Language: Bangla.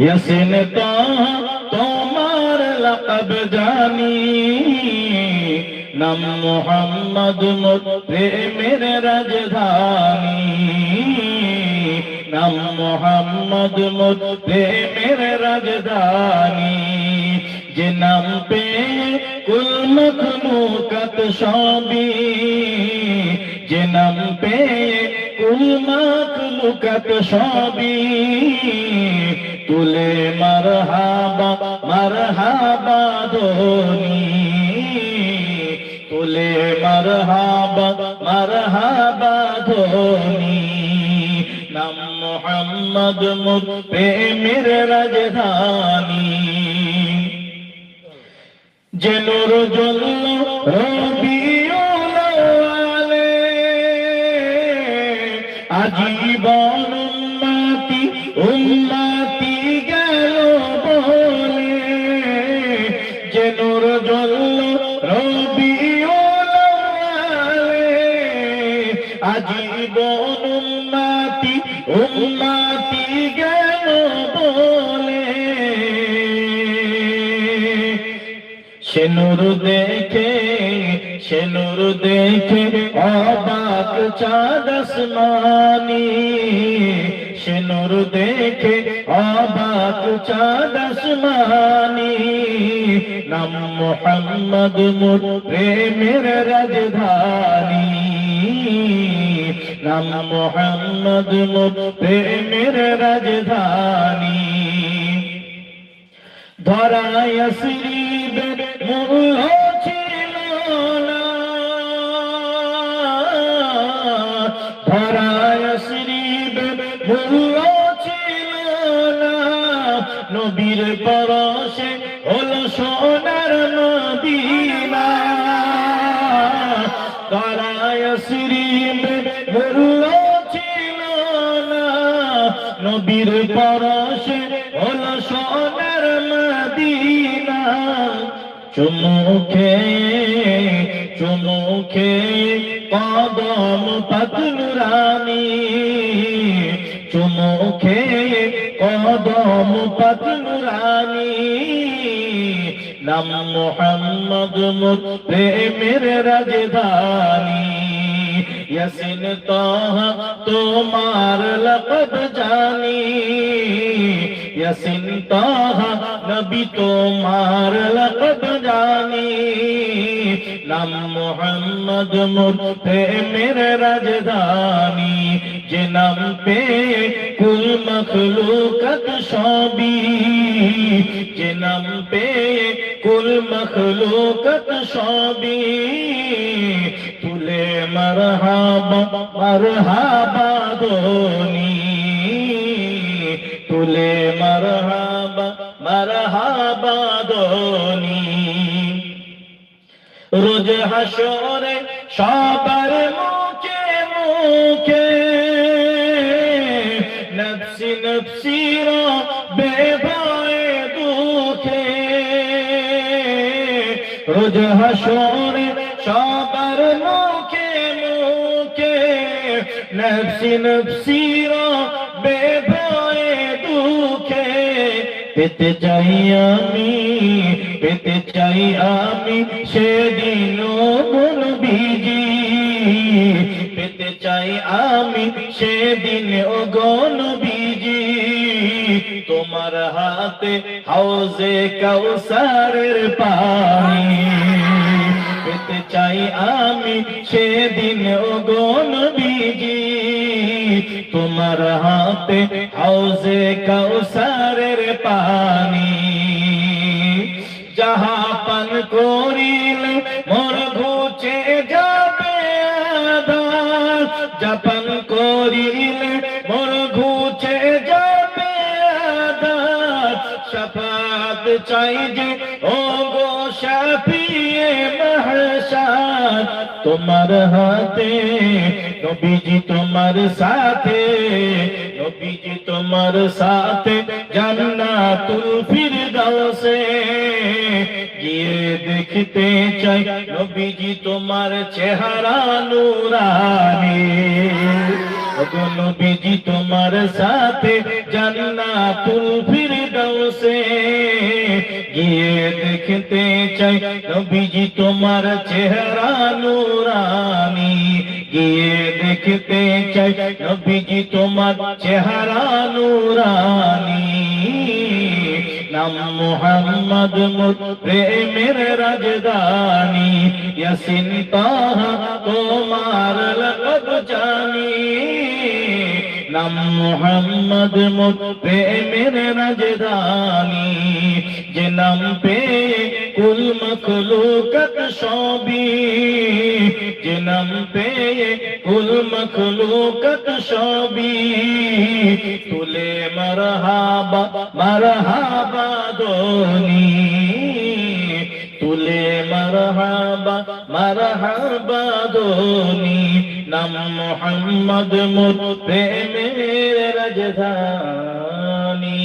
ইয়াসিন তাহা তোমার লাকাব জানি। নাম মোহাম্মদ প্রেমের রাজধানী। নাম মোহাম্মদ প্রেমের রাজধানী। যে নাম পে কুল মখলুকাত সবই। যে নাম পে কুল মখলুকাত সবই। তুলে মারহাবা মারহাবা ধ্বনি তুলে মারহাবা মারহাবা ধ্বনি নাম মোহাম্মদ মুর প্রেমের রাজধানী। যে নূর জ্বলল রবিউল আউয়ালে আজীবন উম্মতি উম্মতি আজীবন উন্মাতি উন্মাতি গেল সে নূর দেখে সে নূর দেখে অবাক চাঁদ আসমানি। সে নূর দেখে অবাক চাঁদ আসমানি। নাম মোহাম্মদ মুর প্রেমের রাজধানী। নাম মোহাম্মদ মুর প্রেমের রাজধানী। ধরায় শ্রীবের মূল্য ছিল না ধরায় শ্রীবের মূল্য ছিল না নবীর পরশে হলো সোনার নদীনা ধরায় শ্রীবের মূল্য নবীর পরশে চুমুখে চুমুখে কদম পাতনুরানি চুমুখে কদম পাতনুরানি নাম মোহাম্মদ মুত প্রেমের রাজধানী। ইয়াসিন তাহা, তোমার লকব জানি। ইয়াসিন তাহা, নবী তোমার লকব জানি। নাম মোহাম্মদ মুর প্রেমের রাজধানী। যে নাম পে কুল মখলুকত সবই। যে নাম পে কুল মখলুকত সবই। তুলে মরহাবা মরহাবা দোনি তুলে, মরহাবা মরহাবা দোনি রোজ হাসরে সবার মুখে মুখে নফসি নফসি বেভয়ে দুঃখে। রোজ হাসরে সবার মুখে মুখে নফসি নফসি রা বেভয়ে দুঃখে পেতে চাই আমি, পেতে চাই আমি সেদিন মন বিজি পেতে চাই আমি সেদিন ও গন বিজি তোমার হাতে হাউজে কাউসারের পানি। পেতে চাই আমি সেদিন গন বিজি তোমার হাতে হাউজে কাউসারের পানি। যাহা পান করিলে, মোর ঘুচে যাবে জাপান করিলে, মোর ঘুচে যাবে শফাত চাই যে ও গো মহশার তোমার হাতে, নবীজি তোমার সাথে, নবীজি তোমার সাথে জান্নাতুল ফিরদাউসে। গিয়ে দেখতে চাই নবীজি তোমার চেহারা নুরানি। নবীজি তোমার সাথে জান্নাতুল ফিরদাউসে গিয়ে দেখতে চাই। নবীজি, তোমার চেহারা নুরানি। গিয়ে দেখতে চাই। নবীজি, তোমার চেহারা নুরানি। নাম মোহাম্মদ মুর প্রেমের রাজধানী। ইয়াসিন তাহা তোমার লকব জানি। নাম মোহাম্মদ মুর প্রেমের রাজধানী। যে নাম পে কুল মখলুকত সবই। যে নাম পে কুল মখলুকত সবই। তুলে মরহাবা মরহাবা দোনি তুলে মরহাবা মরহাবা দোনি নাম মোহাম্মদ মুর প্রেমের রাজধানী।